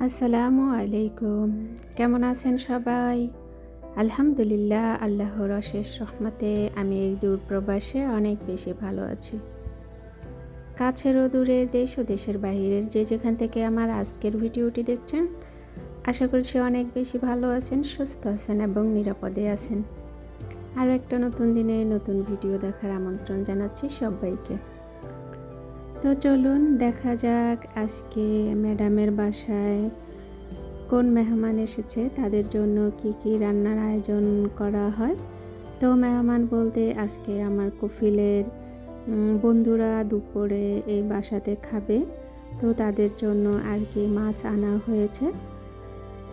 আসসালামু আলাইকুম। কেমন আছেন সবাই? আলহামদুলিল্লাহ, আল্লাহর অশেষ রহমতে আমি এই দূর প্রবাসে অনেক বেশি ভালো আছি। কাছের ও দূরের দেশ ও দেশের বাহিরের যে যেখান থেকে আমার আজকের ভিডিওটি দেখছেন, আশা করছি অনেক বেশি ভালো আছেন, সুস্থ আছেন এবং নিরাপদে আছেন। আরও একটা নতুন দিনে নতুন ভিডিও দেখার আমন্ত্রণ জানাচ্ছি সবাইকে। তো চলুন দেখা যাক আজকে ম্যাডামের বাসায় কোন মেহমান এসেছে, তাদের জন্য কি কি রান্নার আয়োজন করা হয়। তো মেহমান বলতে আজকে আমার কফিলের বন্ধুরা দুপুরে এই বাসাতে খাবে। তো তাদের জন্য আর কি মাছ আনা হয়েছে।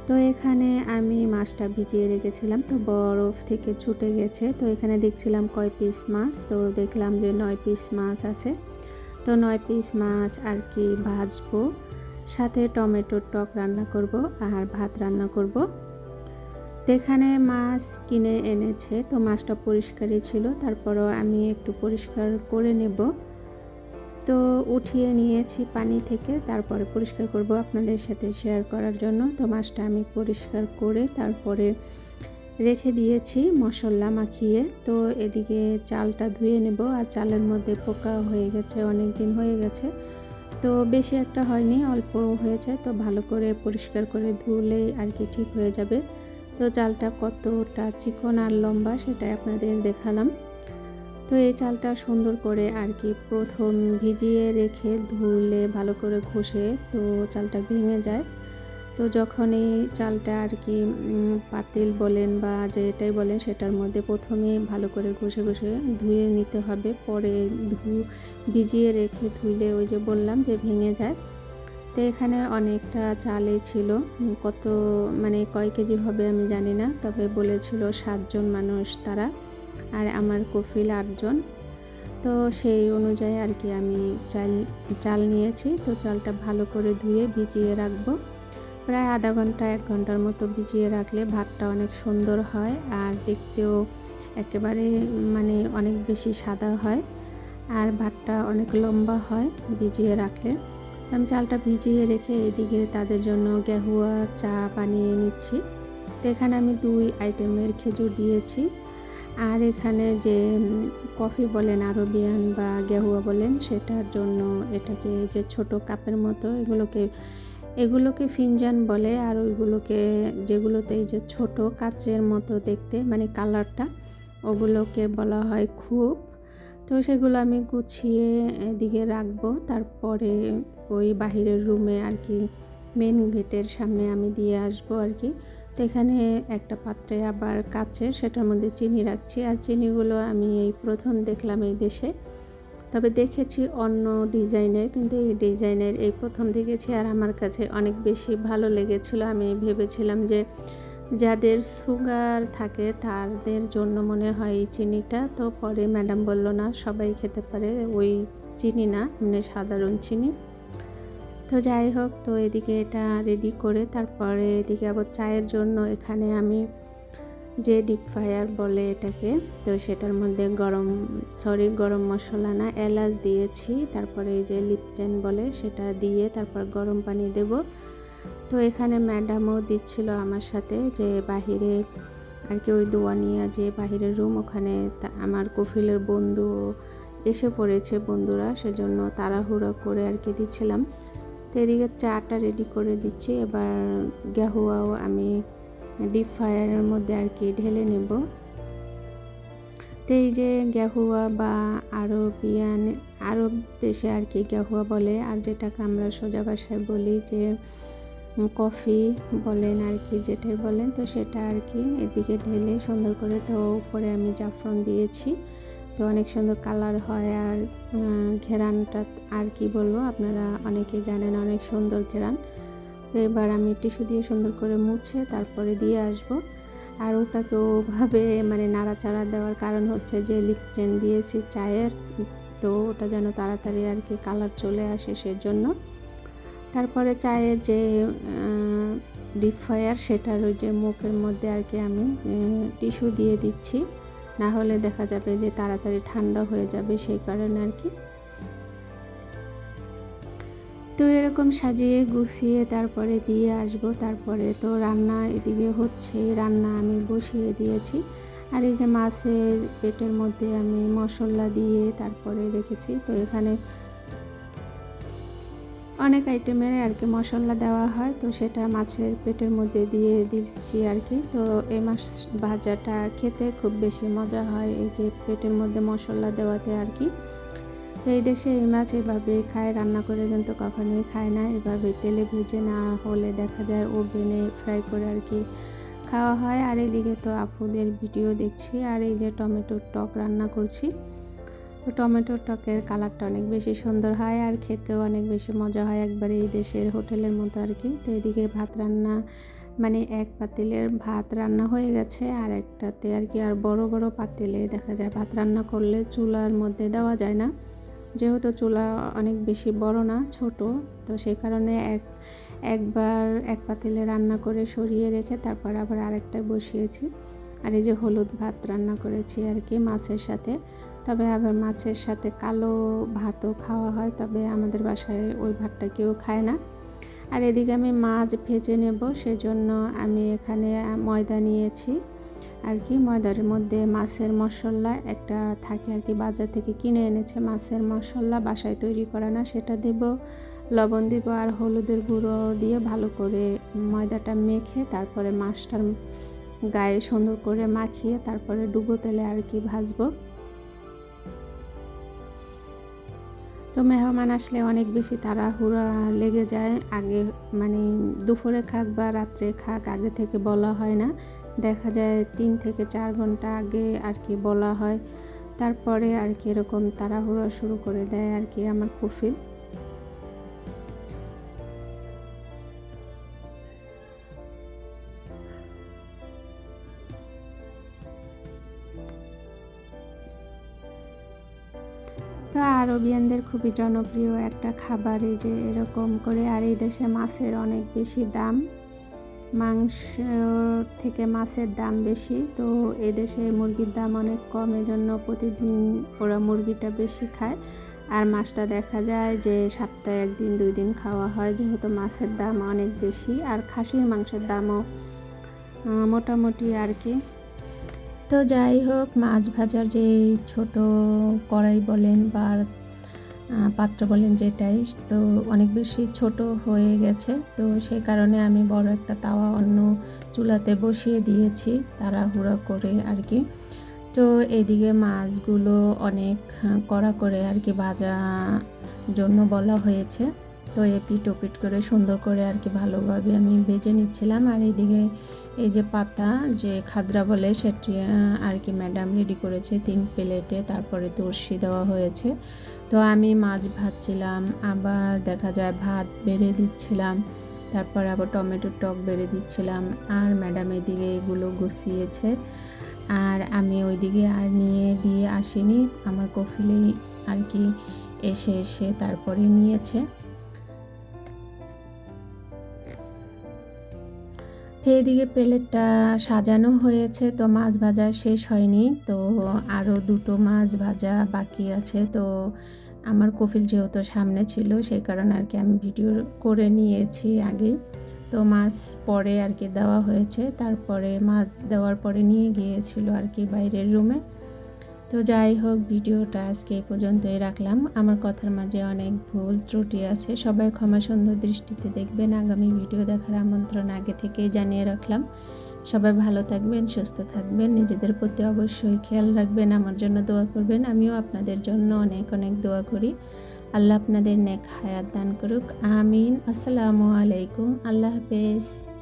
তো এখানে আমি মাছটা ভিজিয়ে রেখেছিলাম, তো বরফ থেকে ছুটে গেছে। তো এখানে দেখছিলাম কয় পিস মাছ, তো দেখলাম যে নয় পিস মাছ আছে। তো নয় পিস মাছ আর কি ভাজবো। সাথে টমেটোর টক রান্না করব আর ভাত রান্না করব। তো এখানে মাছ কিনে এনেছে, তো মাছটা পরিষ্কারই ছিল, তারপরও আমি একটু পরিষ্কার করে নেব। তো উঠিয়ে নিয়েছি পানি থেকে, তারপরে পরিষ্কার করব আপনাদের সাথে শেয়ার করার জন্য। তো মাছটা আমি পরিষ্কার করে তারপরে রেখে দিয়েছি, মশলা মাখিয়ে। তো এদিকে চালটা ধুয়ে নেব, আর চালের মধ্যে পোকা হয়ে গেছে, অনেক দিন হয়ে গেছে। তো বেশি একটা হয়নি, অল্প হয়েছে। তো ভালো করে পরিষ্কার করে ধুলে আর কি ঠিক হয়ে যাবে। তো চালটা কতটা চিকন আর লম্বা সেটাই আপনাদের দেখালাম। তো এই চালটা সুন্দর করে আর কি প্রথম ভিজিয়ে রেখে ধুলে ভালো করে ঘষে তো চালটা ভেঙে যায়। তো যখন এই চালটা আর কি পাতিল বলেন বা যেটাই বলেন, সেটার মধ্যে প্রথমে ভালো করে ঘষে ঘষে ধুয়ে নিতে হবে। পরে ধু, ভিজিয়ে রেখে ধুইলে ওই যে বললাম যে ভেঙে যায়। তো এখানে অনেকটা চালে ছিল। কত মানে কয় কেজি হবে আমি জানি না, তবে বলেছিল সাতজন মানুষ তারা আর আমার কফিল আটজন। তো সেই অনুযায়ী আর কি আমি চাল চাল নিয়েছি। তো চালটা ভালো করে ধুয়ে ভিজিয়ে রাখব। প্রায় আধা ঘণ্টা, এক ঘণ্টার মতো ভিজিয়ে রাখলে ভাতটা অনেক সুন্দর হয় আর দেখতেও একেবারে মানে অনেক বেশি সাদা হয় আর ভাতটা অনেক লম্বা হয় ভিজিয়ে রাখলে। আমি চালটা ভিজিয়ে রেখে এদিকে তাদের জন্য গেহুয়া চা বানিয়ে নিচ্ছি। তো এখানে আমি দুই আইটেমের খেজুর দিয়েছি। আর এখানে যে কফি বলেন, আরবিয়ান বা গেহুয়া বলেন, সেটার জন্য এটাকে যে ছোট কাপের মতো এগুলোকে এগুলোকে ফিনজান বলে, আর ওইগুলোকে যেগুলোতে এই যে ছোট কাচের মতো দেখতে মানে কালারটা, ওগুলোকে বলা হয় খুব। তো সেগুলো আমি গুছিয়ে এদিকে রাখব। তারপরে ওই বাহিরের রুমে আর কি মেন গেটের সামনে আমি দিয়ে আসব আর কি। তো এখানে একটা পাত্রে আবার কাচের, সেটার মধ্যে চিনি রাখছি। আর চিনিগুলো আমি এই প্রথম দেখলাম এই দেশে। তবে দেখেছি অন্য ডিজাইনের, কিন্তু এই ডিজাইনের এই প্রথম দেখেছি আর আমার কাছে অনেক বেশি ভালো লেগেছিল। আমি ভেবেছিলাম যে যাদের সুগার থাকে তাদের জন্য মনে হয় এই চিনিটা। তো পরে ম্যাডাম বলল, না, সবাই খেতে পারে। ওই চিনি না, এমনি সাধারণ চিনি। তো যাই হোক, তো এদিকে এটা রেডি করে তারপরে এদিকে আবার চায়ের জন্য এখানে আমি যে ডিপ ফায়ার বলে এটাকে, তো সেটার মধ্যে গরম সরি গরম মশলা না, এলাচ দিয়েছি, তারপরে এই যে লিপটেন বলে সেটা দিয়ে তারপর গরম পানি দেব। তো এখানে ম্যাডামও দিচ্ছিল আমার সাথে যে বাহিরে আর কি ওই দোয়ানিয়া যে বাহিরের রুম ওখানে আমার কফিলের বন্ধু এসে পড়েছে বন্ধুরা, সেজন্য তাড়াহুড়ো করে আর কি দিচ্ছিলাম। তো এদিকে চাটা রেডি করে দিচ্ছি, এবার গ্যাহুয়াও আমি ডিপ ফ্রায়ারের মধ্যে আর কি ঢেলে নেব। তো এই যে গ্যাহুয়া বা আরবিয়ান, আরব দেশে আর কি গ্যাহুয়া বলে, আর যেটাকে আমরা সোজা ভাষায় বলি যে কফি বলেন আর কি যেটাই বলেন, তো সেটা আর কি এদিকে ঢেলে সুন্দর করে, তো উপরে আমি জাফরন দিয়েছি। তো অনেক সুন্দর কালার হয় আর ঘেরানটা আর কি বলব, আপনারা অনেকে জানেন অনেক সুন্দর ঘেরান। তো এবার আমি টিস্যু দিয়ে সুন্দর করে মুছে তারপরে দিয়ে আসব। আর ওটাকে ওভাবে মানে নাড়াচাড়া দেওয়ার কারণ হচ্ছে যে লিপচেন দিয়েছি চায়ের, তো ওটা যেন তাড়াতাড়ি আর কি কালার চলে আসে সেজন্য। তারপরে চায়ের যে ডিপ ফ্রায়ার সেটার ওই যে মুখের মধ্যে আর কি আমি টিস্যু দিয়ে দিচ্ছি। না হলে দেখা যাবে যে তাড়াতাড়ি ঠান্ডা হয়ে যাবে সেই কারণে আর কি। তো এরকম সাজিয়ে গুছিয়ে তারপরে দিয়ে আসব। তারপরে তো রান্না এদিকে হচ্ছে, রান্না আমি বসিয়ে দিয়েছি। আর এই যে মাছের পেটের মধ্যে আমি মশলা দিয়ে তারপরে রেখেছি। তো এখানে অনেক আইটেমের আর কি মশলা দেওয়া হয়। তো সেটা মাছের পেটের মধ্যে দিয়ে দিচ্ছি আর কি। তো এই মাছ ভাজাটা খেতে খুব বেশি মজা হয়। এই যে পেটের মধ্যে মশলা দেওয়াতে আর কি। তো এই দেশে এই মাছ এভাবে খায়, রান্না করে কিন্তু কখনোই খায় না। এভাবে তেলে ভেজে না হলে দেখা যায় ওভেনে ফ্রাই করে আর কি খাওয়া হয়। আর এদিকে তো আপুদের ভিডিও দেখছি, আর এই যে টমেটোর টক রান্না করছি। তো টমেটোর টকের কালারটা অনেক বেশি সুন্দর হয় আর খেতেও অনেক বেশি মজা হয় একবারে এই দেশের হোটেলের মতো আর কি। তো এদিকে ভাত রান্না মানে এক পাতিলের ভাত রান্না হয়ে গেছে আর একটাতে আর কি, আর বড় বড় পাতিলে দেখা যায় ভাত রান্না করলে চুলার মধ্যে দেওয়া যায় না। যেহেতু চুলা অনেক বেশি বড় না, ছোট, তো সেই কারণে এক, একবার এক পাতিলে রান্না করে সরিয়ে রেখে তারপর আবার আরেকটায় বসিয়েছি। আর এই যে হলুদ ভাত রান্না করেছি আর কি মাছের সাথে। তবে আবার মাছের সাথে কালো ভাতও খাওয়া হয়, তবে আমাদের বাসায় ওই ভাতটা কেউ খায় না। আর এদিকে আমি মাছ ভেজে নেব, সেজন্য আমি এখানে ময়দা নিয়েছি। আর কি, ময়দার মধ্যে মাছের মশলা একটা থাকে আর কি, বাজার থেকে কিনে এনেছে মাছের মশলা, বাসায় তৈরি করা না, সেটা দেব, লবণ দিব আর হলুদের গুঁড়ো দিয়ে ভালো করে ময়দাটা মেখে তারপরে মাছটার গায়ে সুন্দর করে মাখিয়ে তারপরে ডুবো তেলে আর কি ভাজবো। তো মেহমান আসলে অনেক বেশি তাড়াহুড়া লেগে যায়, আগে মানে দুপুরে খাক বা রাত্রে খাক, আগে থেকে বলা হয় না। দেখা যায় তিন থেকে চার ঘণ্টা আগে আর কি বলা হয়। তারপরে আর কি এরকম তাড়াহুড়া শুরু করে দেয় আর কি আমার কফিল। তো আরবিয়ানদের খুবই জনপ্রিয় একটা খাবার এই যে এরকম করে, আর এই দেশে মাছের অনেক বেশি দাম। মাংস থেকে মাছের দাম বেশি, তো এদেশে মুরগির দাম অনেক কম, এজন্য প্রতিদিন ওরা মুরগিটা বেশি খায়। আর মাছটা দেখা যায় যে সপ্তাহে একদিন, দুই দিন খাওয়া হয়, যেহেতু মাছের দাম অনেক বেশি, আর খাসির মাংসের দামও মোটামুটি আর কি। তো যাই হোক, মাছ ভাজার যে ছোট কড়াই বলেন বা পাত্র বলেন যেটাই, তো অনেক বেশি ছোট হয়ে গেছে। তো সেই কারণে আমি বড় একটা তাওয়া অন্য চুলাতে বসিয়ে দিয়েছি তাড়াহুড়া করে আর কি। তো এদিকে মাছগুলো অনেক কড়া করে আর কি ভাজা জন্য বলা হয়েছে। তো এপিট ওপিট করে সুন্দর করে আর কি ভালোভাবে আমি ভেজে নিচ্ছিলাম। আর এইদিকে এই যে পাতা, যে খাদরা বলে সেটি আর কি ম্যাডাম রেডি করেছে তিন প্লেটে, তারপরে তুলসী দেওয়া হয়েছে। তো আমি মাছ ভাজছিলাম, আবার দেখা যায় ভাত বেড়ে দিচ্ছিলাম, তারপর আবার টমেটোর টক বেড়ে দিচ্ছিলাম, আর ম্যাডাম এদিকে এগুলো গুছিয়েছে। আর আমি ওইদিকে আর নিয়ে দিয়ে আসিনি, আমার কফিলেই আর কি এসে এসে তারপরে নিয়েছে। তো এদিকে প্লেটটা সাজানো হয়েছে, তো মাছ ভাজা শেষ হয়নি, তো আরও দুটো মাছ ভাজা বাকি আছে। তো আমার কফিল যেহেতু সামনে ছিল, সেই কারণে আর কি আমি ভিডিও করে নিয়েছি আগে। তো মাছ পরে আর কি দেওয়া হয়েছে, তারপরে মাছ দেওয়ার পরে নিয়ে গিয়েছিল আর কি বাইরের রুমে। তো যাই হোক, ভিডিওটা আজকে এই পর্যন্তই রাখলাম। আমার কথার মাঝে অনেক ভুল ত্রুটি আছে, সবাই ক্ষমা সুন্দর দৃষ্টিতে দেখবেন। আগামী ভিডিও দেখার আমন্ত্রণ আগে থেকেই জানিয়ে রাখলাম। সবাই ভালো থাকবেন, সুস্থ থাকবেন, নিজেদের প্রতি অবশ্যই খেয়াল রাখবেন, আমার জন্য দোয়া করবেন। আমিও আপনাদের জন্য অনেক অনেক দোয়া করি। আল্লাহ আপনাদের নেক হায়াত দান করুক। আমিন। আসসালামু আলাইকুম। আল্লাহ হাফেজ।